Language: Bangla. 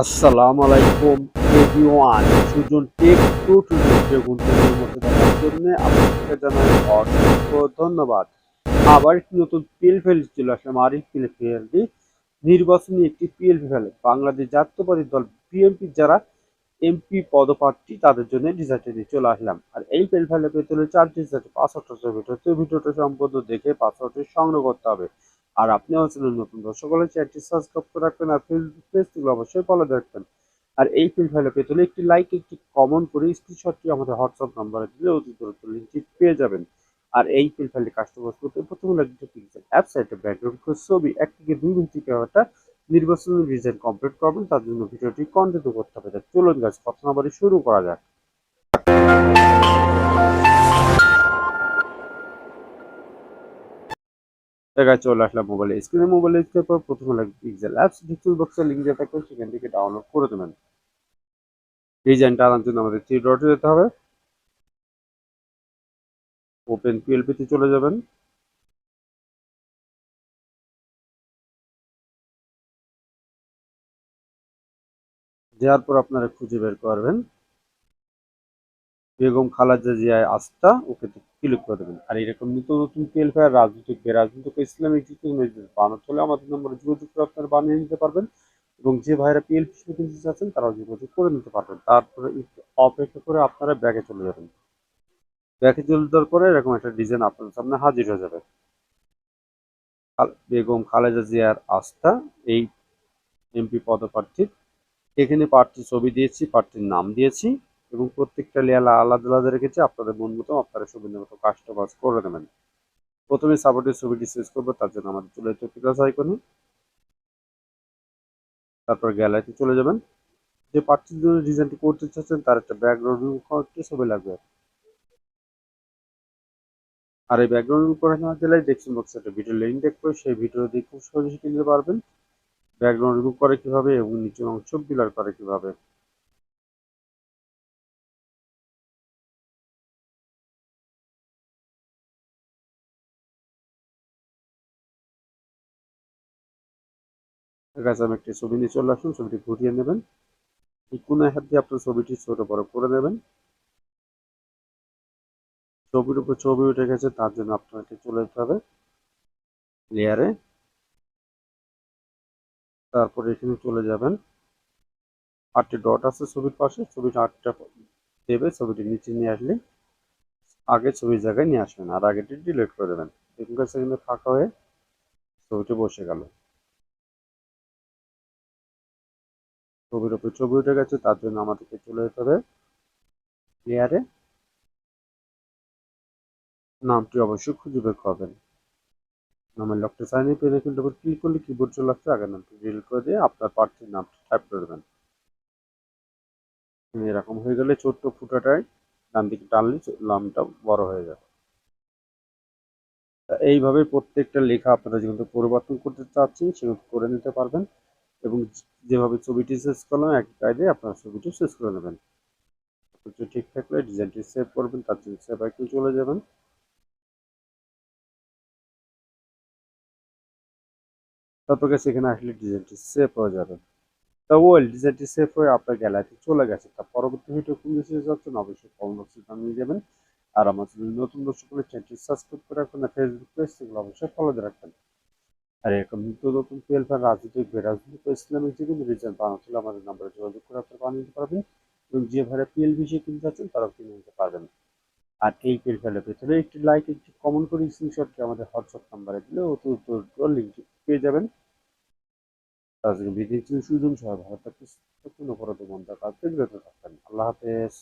আসসালামু আলাইকুম এভরিওয়ান সুজন টেক টু টু গুরুত্বপূর্ণ মধ্যে দেখার জন্য আপনাকে জানাই অসংখ্য ধন্যবাদ। আবার একটি নতুন পিএল ফেল চলে আসলাম আর এই পিএল নির্বাচনী একটি পিএল ফেল বাংলাদেশ জাতীয়বাদী দল বিএনপি যারা এমপি পদপ্রার্থী, তাদের জন্য ডিজাইনটি নিয়ে চলে আসলাম। আর এই পিএল ফেলে পেতে হলে চার ডিজাইন পাসওয়ার্ডটা ভিডিও ভিডিওটা সম্পূর্ণ দেখে পাসওয়ার্ডটি সংগ্রহ করতে হবে। আর আপনি হচ্ছেন নতুন দর্শক হলে চ্যানেলটি সাবস্ক্রাইব করে রাখবেন আর ফেসবুক পেজগুলো অবশ্যই ফলো রাখবেন। আর এই ফিল ফাইলে পেতে হলে একটি লাইক একটি কমন করে স্ক্রিনশটটি আমাদের হোয়াটসঅ্যাপ নাম্বারে দিলে অতি দ্রুত লিঙ্কটি পেয়ে যাবেন। আর এই ফিল ফাইলটি কাস্টমাইজ করতে প্রথমে লাগবে পিক্সেল অ্যাপসাইটে ব্যাকগ্রাউন্ড ছবি, এক থেকে দুই মিনিট ক্যামেরাটা নির্বাচনী ডিজাইন কমপ্লিট করবেন, তার জন্য ভিডিওটি কন্টিনিউ করতে হবে চলুন গাছ কথা না বলে শুরু করা যাক। জায়গায় চলে আসলাম মোবাইলে স্ক্রিনে মোবাইলে স্ক্রিনের পর প্রথমে লাগবে পিক্সেল অ্যাপস ডিজিটাল বক্সের লিঙ্ক দিয়ে থাকবে সেখান থেকে ডাউনলোড করে দেবেন। ডিজাইনটা আনার জন্য আমাদের থ্রি ডটে যেতে হবে। ওপেন পিএলপিতে চলে যাবেন। দেওয়ার পর আপনারা খুঁজে বের করবেন। বেগম খালাজা জিয়ায় আস্থা ওকে ক্লিক করে দেবেন। আর এরকম নিত্য নতুন পিএল ফায়ার রাজনৈতিক বেরাজনৈতিক ইসলামিক বানাতে হলে আমাদের নম্বরে যোগাযোগ করে আপনারা বানিয়ে নিতে পারবেন এবং যে ভাইরা পিএল কিনতে চাচ্ছেন তারাও যোগাযোগ করে নিতে পারবেন। তারপরে একটু অপেক্ষা করে আপনারা ব্যাগে চলে যাবেন। ব্যাগে চলে যাওয়ার পরে এরকম একটা ডিজাইন আপনার সামনে হাজির হয়ে যাবে। বেগম খালেদা জিয়ার আস্থা, এই এমপি পদপ্রার্থীর। এখানে প্রার্থীর ছবি দিয়েছি, প্রার্থীর নাম দিয়েছি। এবং প্রত্যেকটা লেয়ার আলাদা আলাদা রেখেছি, আপনাদের মন মতো আপনারা সুবিধা মতো কাস্টমাইজ করে নেবেন। প্রথমে সাপোর্টের ছবিটি শেষ করব, তার জন্য আমাদের চলে যেতে প্লাস আইকনে তারপর গ্যালারিতে চলে যাবেন। যে প্রার্থীর জন্য ডিজাইনটি করতে চাচ্ছেন, তার একটা ব্যাকগ্রাউন্ড একটি ছবি লাগবে। আর এই ব্যাকগ্রাউন্ড করে না গেলে ডেসক্রিপশন বক্সে একটা ভিডিও লিঙ্ক দেখব সেই ভিডিও দিয়ে খুব সহজে কিনতে পারবেন। ব্যাকগ্রাউন্ড রিমুভ করে কীভাবে এবং নিচের অংশ বিলার করে কীভাবে। আমি একটি ছবি নিয়ে চলে আসুন, ছবিটি ঘুরিয়ে নেবেন। কোনো হাত দিয়ে আপনার ছবিটি ছোট বড় করে নেবেন। ছবির উপর ছবি উঠে গেছে, তার জন্য আপনাকে চলে যেতে হবে লেয়ারে তারপরে এখানে চলে যাবেন। আটটি ডট আছে ছবির পাশে ছবিটা আটটা দেবে, ছবিটি নিচে নিয়ে আসলে আগে ছবির জায়গায় নিয়ে আসবেন, আর আগেটি ডিলিট করে দেবেন। কাছে কিন্তু ফাঁকা হয়ে ছবিটি বসে গেল। ছবির উপর ছবি উঠে গেছে, তার জন্য আমাদেরকে চলে যেতে হবে। লেয়ারে নামটি অবশ্যই খুঁজে বের করবেন। নামের লকটা সাইন ইন পেনে কিন্তু উপর ক্লিক করলে কিবোর্ড চলে আসছে, আগের নামটি ডিলিট করে দিয়ে আপনার প্রার্থীর নামটি টাইপ করে দেবেন। এরকম হয়ে গেলে ছোট্ট ফুটাটায় ডান দিকে টানলে নামটা বড় হয়ে যাবে। এইভাবে প্রত্যেকটা লেখা আপনারা যেগুলো পরিবর্তন করতে চাচ্ছেন সেগুলো করে নিতে পারবেন। এবং যেভাবে ছবিটি শেষ করলাম, এক কায়দে আপনার ছবিটি শেষ করে নেবেন। ঠিক থাকলে ডিজাইনটি সেভ করবেন, তার জন্য সেভ আইকন চলে যাবেন। তারপর সেখানে আসলে ডিজাইনটি সেভ হয়ে যাবে। তা ওয়েল ডিজাইনটি সেভ হয়ে আপনার গ্যালারিতে চলে গেছে। তা পরবর্তী ভিডিও কোন দেশে যাচ্ছেন অবশ্যই কমেন্ট বক্সে জানিয়ে দেবেন। আর আমার চ্যানেল নতুন দর্শক হলে চ্যানেলটি সাবস্ক্রাইব করে রাখবেন ফেসবুক পেজ সেগুলো অবশ্যই ফলো দিয়ে রাখবেন। আর এরকম নিত্য নতুন পিএল ফার রাজনৈতিক বেরাজনৈতিক ইসলামিক যে কোনো বানাতে হলে আমাদের নাম্বারে যোগাযোগ করে আপনারা বানিয়ে নিতে পারবেন। এবং যে ভাইরা পিএল বিষয়ে কিনতে চাচ্ছেন তারাও কিনে নিতে পারবেন। আর এই পিএল ফাইলের ভেতরে একটি লাইক একটি কমেন্ট করে স্ক্রিনশটটি আমাদের হোয়াটসঅ্যাপ নাম্বারে দিলে অত লিঙ্কটি পেয়ে যাবেন। আজকে বিদেশি সুজন সহ ভারত পাকিস্তান কোনো অপরাধ বন্ধ কাজ থাকবেন আল্লাহ হাফেজ।